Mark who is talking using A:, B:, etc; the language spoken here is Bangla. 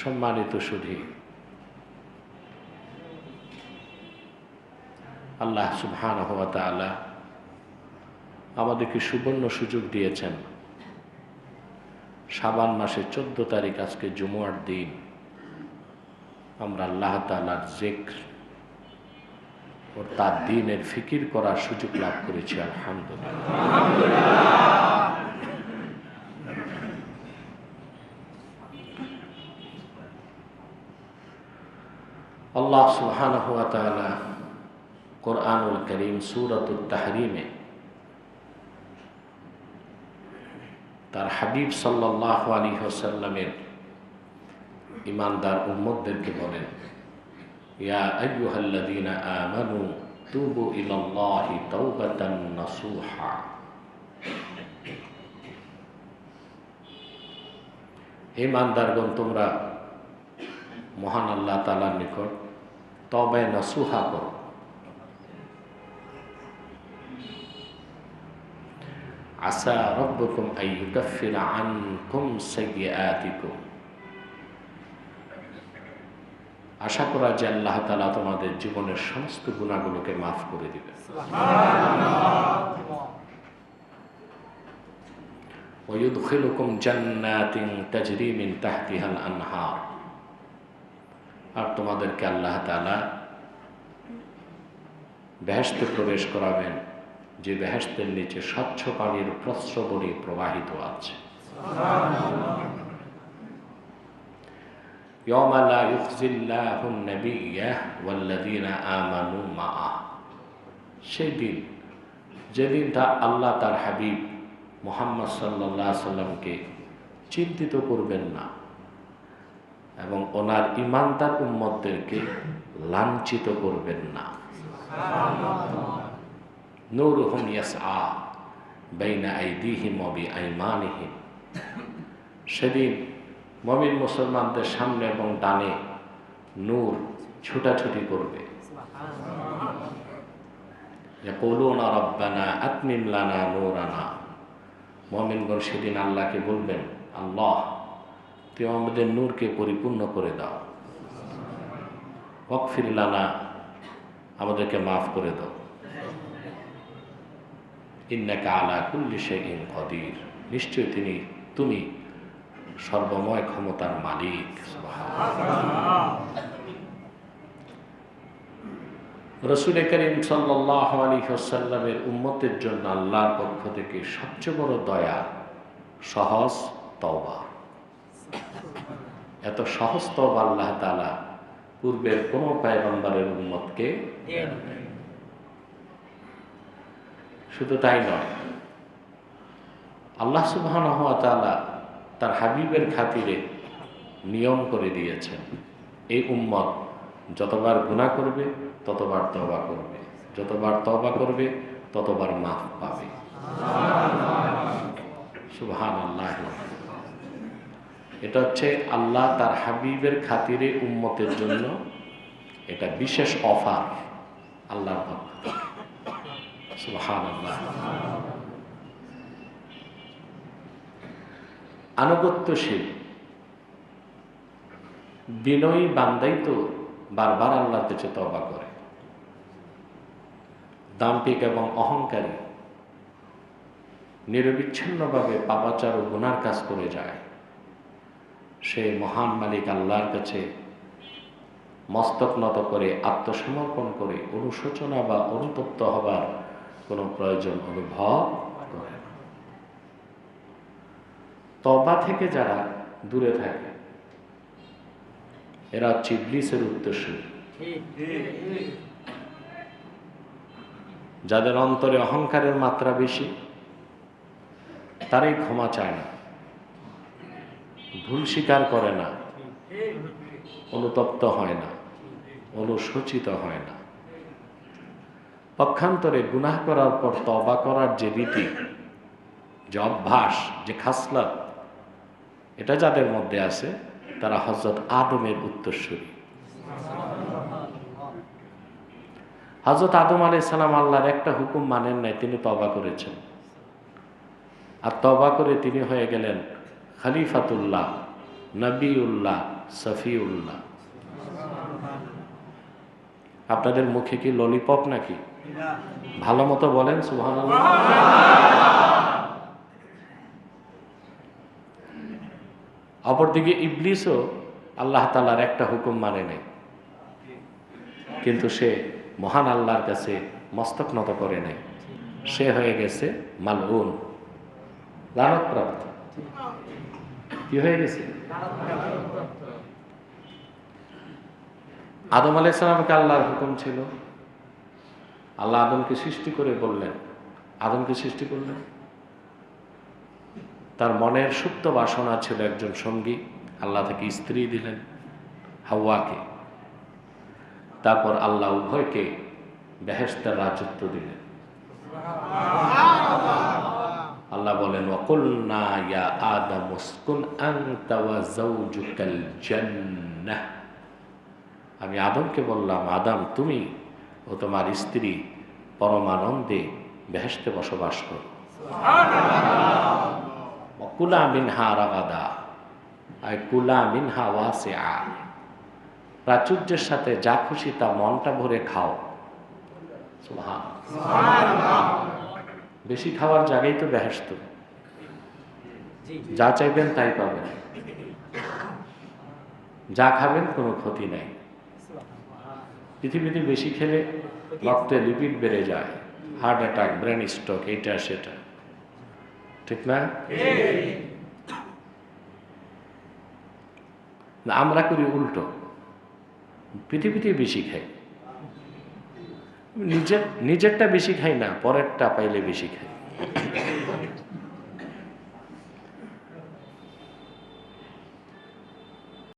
A: সম্মানিত সুধী আল্লাহ তালা আমাদেরকে সুবর্ণ সুযোগ দিয়েছেন। সাবান মাসের চোদ্দ তারিখ আজকে জুমুয়ার দিন। আমরা আল্লাহ তালার জেক ও তার দিনের ফিকির করার সুযোগ লাভ করেছি, আলহামদুলিল্লাহ। আল্লাহ সুবহান হুয়া তালা কোরআনুল করিম সুরতুল তাহরিমে তার হাবিব সাল্লাহ আলী হোসাল্লামের ইমানদার উম্মদদেরকে বলেন ইয়া আইয়ুহাল্লাযীনা আমানু তুবু ইলাল্লাহি তাওবাতান নাসুহা হে ইমানদারগণ তোমরা মহান আল্লাহ তাআলার নিকট তবে নসুহা করো। আসা রব্বকুম আইয়ুকাফির আনকুম সাইয়্যাতিকুম। আশা করা যে আল্লাহ তালা তোমাদের জীবনের সমস্ত গুণাগুলোকে মাফ করে দিবে ওয়ুদখিলুকুম জান্নাতিন তাজরি মিন তাহতিহাল আনহার। আর তোমাদেরকে আল্লাহ তালা বেহেস্তে প্রবেশ করাবেন যে বেহেস্তের নিচে স্বচ্ছ পানির প্রস্রবণী প্রবাহিত আছে يوم لا يخزي الله النبي والذين آمنوا معه সেই দিন যেদিন তা আল্লাহ তার হাবিব মোহাম্মদ সাল্লাহ সাল্লামকে চিন্তিত করবেন না এবং ওনার ইমানদার উম্মতদেরকে লাঞ্ছিত করবেন না। নূরুহুম ইয়াসআ বাইনা আইদিহিম ওয়া বিআইমানিহিম। সেদিন মমিন মুসলমানদের সামনে এবং ডানে নূর ছুটাছুটি করবে। রব্বানা আতমিম লানা নূরানা। মমিনগণ সেদিন আল্লাহকে বলবেন, আল্লাহ তুমি আমাদের নূরকে পরিপূর্ণ করে দাও। ওয়াকফির লানা, আমাদেরকে মাফ করে দাও। ইন্নাকা আলা কুল্লি শাইইন কদির। নিশ্চয় তিনি, তুমি সর্বময় ক্ষমতার মালিক। রসুল করিম সাল্লাহ আলী সাল্লামের উম্মতের জন্য আল্লাহর পক্ষ থেকে সবচেয়ে বড় দয়া, সহজ তওবা। এত সহজ তওবা আল্লাহ তালা পূর্বের কোনো পায়গম্বরের উম্মতকে শুধু তাই নয়, আল্লাহ সুবাহ তালা তার হাবিবের খাতিরে নিয়ম করে দিয়েছেন, এই উম্মত যতবার গুণা করবে, ততবার তবা করবে। যতবার তবা করবে, ততবার মাফ পাবে। সুবহান আল্লাহ এটা হচ্ছে আল্লাহ তার হাবিবের খাতিরে উম্মতের জন্য এটা বিশেষ অফার আল্লাহর পক্ষ আনুগত্যশীল। বিনয়ী বান্দাই তো বারবার আল্লাহর কাছে তবা করে। দাম্পিক এবং অহংকারী, নিরবিচ্ছিন্নভাবে পাপাচার ও গুনার কাজ করে যায়। সে মহান মালিক আল্লাহর কাছে মস্তক নত করে আত্মসমর্পণ করে অনুশোচনা বা অনুতপ্ত হবার কোনো প্রয়োজন অনুভব করে তবা থেকে যারা দূরে থাকে, এরা ইবলিসের উত্তরসূরি যাদের অন্তরে অহংকারের মাত্রা বেশি, তারাই ক্ষমা চায় না। ভুল স্বীকার করে না। অনুতপ্ত হয় না। অনুশোচিত হয় না। পক্ষান্তরে গুনাহ করার পর তবা করার যে রীতি, যে অভ্যাস, যে খাসলাত, এটা যাদের মধ্যে আছে, তারা হজরত আদমের উত্তরসূরি। হজরত আদম আলাইসালাম আল্লাহর একটা হুকুম মানেন নাই, তিনি তবা করেছেন। আর তবা করে তিনি হয়ে গেলেন খালিফাতুল্লাহ, নবিউল্লাহ, সফিউল্লাহ। আপনাদের মুখে কি ললিপপ নাকি? ভালো মতো বলেন সুহান অপরদিকে ইবলিসও আল্লাহ তালার একটা হুকুম মানে নেই। কিন্তু সে মহান আল্লাহর কাছে মস্তক নত করে নেই। সে হয়ে গেছে মালউন কি হয়ে গেছে? আদম আলাইসালামকে আল্লাহর হুকুম ছিল? আল্লাহ আদমকে সৃষ্টি করে বললেন। আদমকে সৃষ্টি করলেন? তার মনের সুপ্ত বাসনা ছিল একজন সঙ্গী। আল্লাহ থেকে স্ত্রী দিলেন, হাওয়াকে। তারপর আল্লাহ উভয়কে বেহেস্তার রাজত্ব দিলেন। আল্লাহ বলেন ওয়াকুলনা ইয়া আদম উসকুন আনতা ওয়া যাওজুকাল জান্নাহ। আমি আদমকে বললাম আদম তুমি ও তোমার স্ত্রী পরমানন্দে বেহেস্তে বসবাস করো। কুলা মিনহা রাগাদা। আর কুলা মিনহা ওয়াসে আ প্রাচুর্যের সাথে যা খুশি তা মনটা ভরে খাও। সুবহান। বেশি খাওয়ার জায়গায় তো বেহেস্ত যা চাইবেন তাই পাবেন। যা খাবেন কোনো ক্ষতি নাই। পৃথিবীতে বেশি খেলে রক্তে লিপিড বেড়ে যায় হার্ট অ্যাটাক ব্রেন স্ট্রোক এইটা সেটা। ঠিক না, আমরা করি উল্টো। পৃথিবীতে বেশি খাই। নিজের নিজেরটা বেশি খাই না পরেরটা পাইলে বেশি খাই।